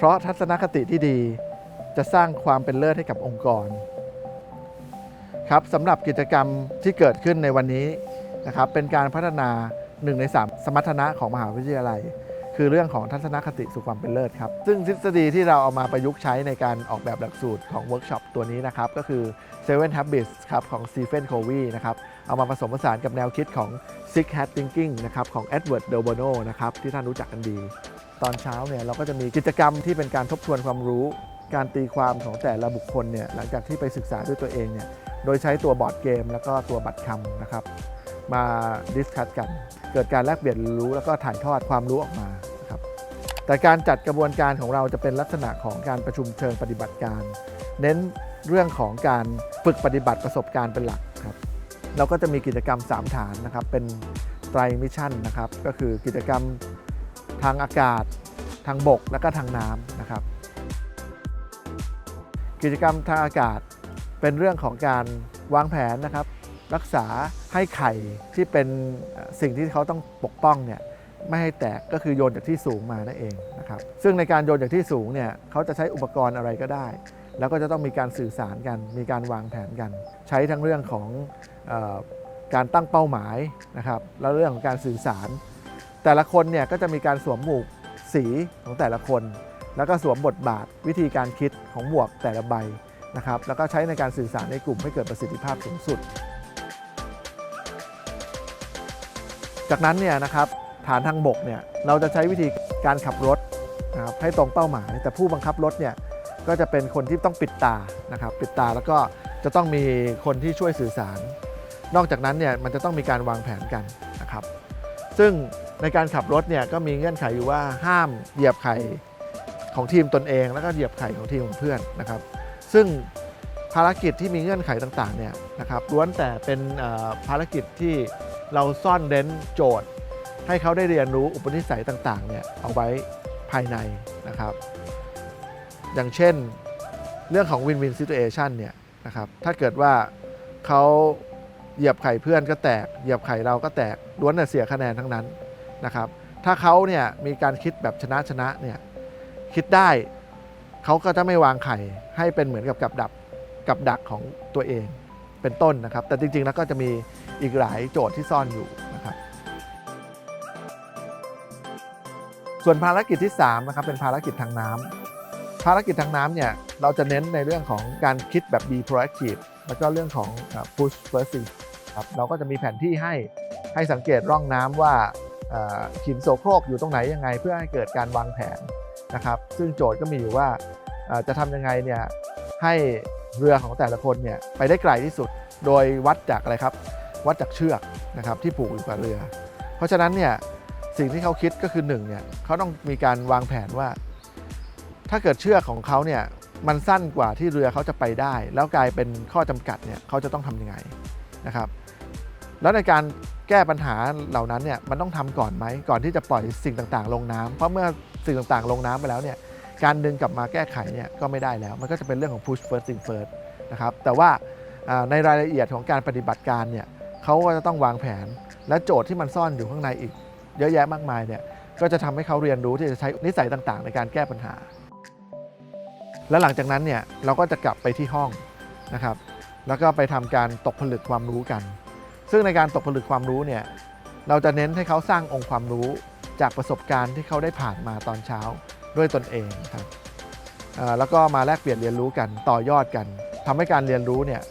เพราะทัศนคติที่ดีจะสร้างความเป็นเลิศให้กับองค์กรครับสำหรับกิจกรรมที่เกิดขึ้นในวันนี้นะครับเป็นการพัฒนา1ใน3สมรรถนะของมหาวิทยาลัย คือเรื่องของทัศนคติสู่ความเป็นเลิศครับ ซึ่งทฤษฎีที่เราเอามาประยุกต์ใช้ในการออกแบบหลักสูตรของเวิร์กช็อปตัวนี้นะครับ ก็คือ Seven Habits ครับของ Stephen Covey นะครับเอามาผสมผสานกับแนวคิดของ Six Hat Thinking นะครับของ Edward Del Bono นะครับที่ท่านรู้จักกันดี ตอนเช้าเนี่ยเราก็จะมีกิจกรรมที่เป็นการทบทวนความรู้ การตีความของแต่ละบุคคลเนี่ยหลังจากที่ไปศึกษาด้วยตัวเองเนี่ยโดยใช้ตัวบอร์ดเกม แล้วก็ตัวบัตรคำนะครับ มาดิสคัตกัน เกิดการแลกเปลี่ยนรู้แล้วก็ถ่ายทอดความรู้ออกมาครับแต่การจัดกระบวนการของเราจะเป็นลักษณะของการประชุมเชิงปฏิบัติการ เน้นเรื่องของการฝึกปฏิบัติประสบการณ์เป็นหลักครับเราก็จะมีกิจกรรม 3 ฐานนะครับเป็นไตรมิชชั่นนะครับก็คือกิจกรรม ทางอากาศ ทางบกและก็ทางน้ำนะครับ กิจกรรมทางอากาศเป็นเรื่องของการวางแผนนะครับ รักษาให้ไข่ที่เป็นสิ่งที่เขาต้องปกป้องเนี่ยไม่ให้แตกก็คือโยนจากที่สูงมานั่นเองนะครับซึ่งในการโยนจากที่สูงเนี่ยเขาจะใช้อุปกรณ์อะไรก็ได้ แล้วก็จะต้องมีการสื่อสารกัน มีการวางแผนกัน ใช้ทั้งเรื่องของออการตั้งเป้าหมายนะครับ แล้วเรื่องของการสื่อสาร แต่ละคนเนี่ยก็จะมีการสวมหมวกสีของแต่ละคน แล้วก็สวมบทบาทวิธีการคิดของหมวกแต่ละใบนะครับแล้วก็ใช้ในการสื่อสารในกลุ่มให้เกิดประสิทธิภาพสูงสุด จากนั้นเนี่ยนะครับฐานทางบกเนี่ยเราจะใช้วิธีการขับรถนะครับให้ตรงเป้าหมาย แต่ผู้บังคับรถเนี่ยก็จะเป็นคนที่ต้องปิดตานะครับปิดตาแล้วก็จะต้องมีคนที่ช่วยสื่อสาร นอกจากนั้นเนี่ยมันจะต้องมีการวางแผนกันนะครับ ซึ่ง ในการขับรถเนี่ยก็มีเงื่อนไขอยู่ว่าห้ามเหยียบไข่ของทีมตนเอง แล้วก็เหยียบไข่ของทีมของเพื่อนนะครับ ซึ่งภารกิจที่มีเงื่อนไขต่างๆเนี่ยนะครับล้วนแต่เป็นภารกิจที่เราซ่อนเร้นโจทย์ ให้เขาได้เรียนรู้อุปนิสัยต่างๆเนี่ยเอาไว้ภายในนะครับ อย่างเช่นเรื่องของ win-win situation เนี่ยนะครับถ้าเกิดว่าเขาเหยียบไข่เพื่อนก็แตก เหยียบไข่เราก็แตกล้วนแต่เสียคะแนนทั้งนั้น นะครับ ถ้าเขาเนี่ยมีการคิดแบบชนะชนะเนี่ยคิดได้เขาก็จะไม่วางไข่ให้เป็นเหมือนกับกับดักกับดักของตัวเองเป็นต้นนะครับ แต่จริงๆแล้วก็จะมีอีกหลายโจทย์ที่ซ่อนอยู่นะครับ ส่วนภารกิจที่3นะครับเป็นภารกิจทางน้ำภารกิจทางน้ำเนี่ยเราจะเน้นในเรื่องของการคิดแบบ be proactive แล้วก็เรื่องของ push first ครับเราก็จะมีแผนที่ให้ให้สังเกตร่องน้ำว่า หินโสโครกอยู่ตรงไหนยังไง เพื่อให้เกิดการวางแผนนะครับซึ่งโจทย์ก็มีอยู่ว่าจะทำยังไงเนี่ยให้เรือของแต่ละคนเนี่ยไปได้ไกลที่สุดโดยวัดจากอะไรครับ วัดจากเชือกนะครับที่ผูกอยู่กับเรือ เพราะฉะนั้นเนี่ยสิ่งที่เขาคิดก็คือหนึ่งเนี่ยเขาต้องมีการวางแผนว่า ถ้าเกิดเชือกของเขาเนี่ยมันสั้นกว่าที่เรือเขาจะไปได้ แล้วกลายเป็นข้อจำกัดเนี่ยเขาจะต้องทำยังไงนะครับ แล้วในการ แก้ปัญหาเหล่านั้นเนี่ยมันต้องทำก่อนไหมก่อนที่จะปล่อยสิ่งต่างๆ ลงน้ำเพราะเมื่อสิ่งต่างๆ ลงน้ำไปแล้วเนี่ยการดึงกลับมาแก้ไขเนี่ยก็ไม่ได้แล้ว มันก็จะเป็นเรื่องของ push first thing first นะครับแต่ว่าอ่าในรายละเอียดของการปฏิบัติการเนี่ยเขาก็จะต้องวางแผน และโจทย์ที่มันซ่อนอยู่ข้างในอีก เยอะแยะมากมายเนี่ยก็จะทำให้เขาเรียนรู้ที่จะใช้นิสัยต่างๆ ในการแก้ปัญหา และหลังจากนั้นเนี่ยเราก็จะกลับไปที่ห้องนะครับแล้วก็ไปทำการตกผลึกความรู้กัน ซึ่งในการตกผลึกความรู้เนี่ยเราจะเน้นให้เขาสร้างองค์ความรู้จากประสบการณ์ที่เขาได้ผ่านมาตอนเช้าด้วยตนเองครับแล้วก็มาแลกเปลี่ยนเรียนรู้กันต่อยอดกันทำให้การเรียนรู้เนี่ย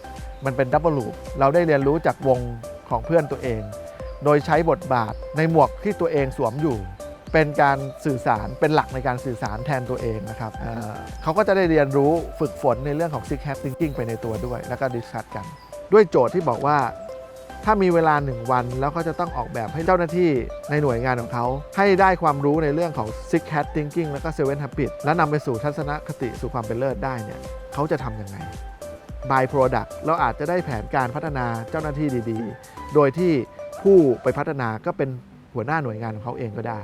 มันเป็นดับเบิลลูปเราได้เรียนรู้จากวงของเพื่อนตัวเอง โดยใช้บทบาทในหมวกที่ตัวเองสวมอยู่ เป็นการสื่อสารเป็นหลักในการสื่อสารแทนตัวเองนะครับเเขาก็จะได้เรียนรู้ฝึกฝนในเรื่องของ Six Hat Thinking ไปในตัวด้วย แล้วก็ดิสคัตกัน ด้วยโจทย์ที่บอกว่า ถ้ามีเวลา 1 วัน แล้วเขาจะต้องออกแบบให้เจ้าหน้าที่ในหน่วยงานของเขา ให้ได้ความรู้ในเรื่องของ Six Hat Thinking แล้วก็ Seven Habits และนำไปสู่ทัศนคติสู่ความเป็นเลิศได้เนี่ยเขาจะทำยังไง by product เราอาจจะได้แผนการพัฒนาเจ้าหน้าที่ดีๆ โดยที่ผู้ไปพัฒนาก็เป็นหัวหน้าหน่วยงานของเขาเองก็ได้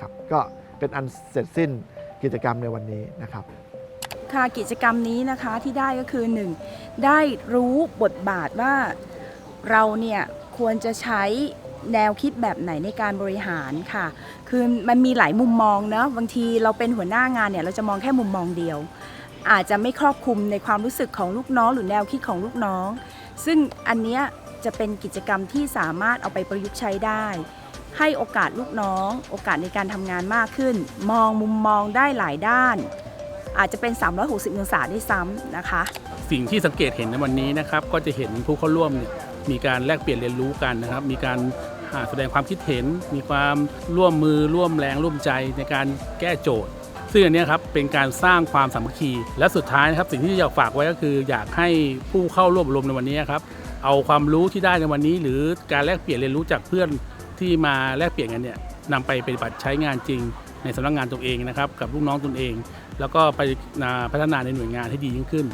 ครับก็เป็นอันเสร็จสิ้นกิจกรรมในวันนี้นะครับค่ะกิจกรรมนี้นะคะที่ได้ก็คือ 1. ได้รู้บทบาทว่า เราเนี่ยควรจะใช้แนวคิดแบบไหนในการบริหารค่ะ คือมันมีหลายมุมมองเนอะบางทีเราเป็นหัวหน้างานเนี่ยเราจะมองแค่มุมมองเดียว อาจจะไม่ครอบคลุมในความรู้สึกของลูกน้อง หรือแนวคิดของลูกน้อง ซึ่งอันเนี้ยจะเป็นกิจกรรมที่สามารถเอาไปประยุกต์ใช้ได้ ให้โอกาสลูกน้อง โอกาสในการทำงานมากขึ้น มองมุมมองได้หลายด้าน อาจจะเป็น 360องศาได้ซ้ำนะคะ สิ่งที่สังเกตเห็นในวันนี้นะครับ ก็จะเห็นผู้เข้าร่วมเนี่ย มีการแลกเปลี่ยนเรียนรู้กันนะครับ มีการแสดงความคิดเห็น มีความร่วมมือร่วมแรงร่วมใจในการแก้โจทย์ ซึ่งอันนี้ครับเป็นการสร้างความสามัคคี และสุดท้ายนะครับสิ่งที่อยากฝากไว้ก็คือ อยากให้ผู้เข้าร่วมอบรมในวันนี้ครับเอาความรู้ที่ได้ในวันนี้ หรือการแลกเปลี่ยนเรียนรู้จากเพื่อนที่มาแลกเปลี่ยนกันเนี่ยนำไปปฏิบัติใช้งานจริงในสำนักงานตัวเองนะครับกับลูกน้องตนเอง แล้วก็ไปพัฒนาในหน่วยงานให้ดียิ่งขึ้น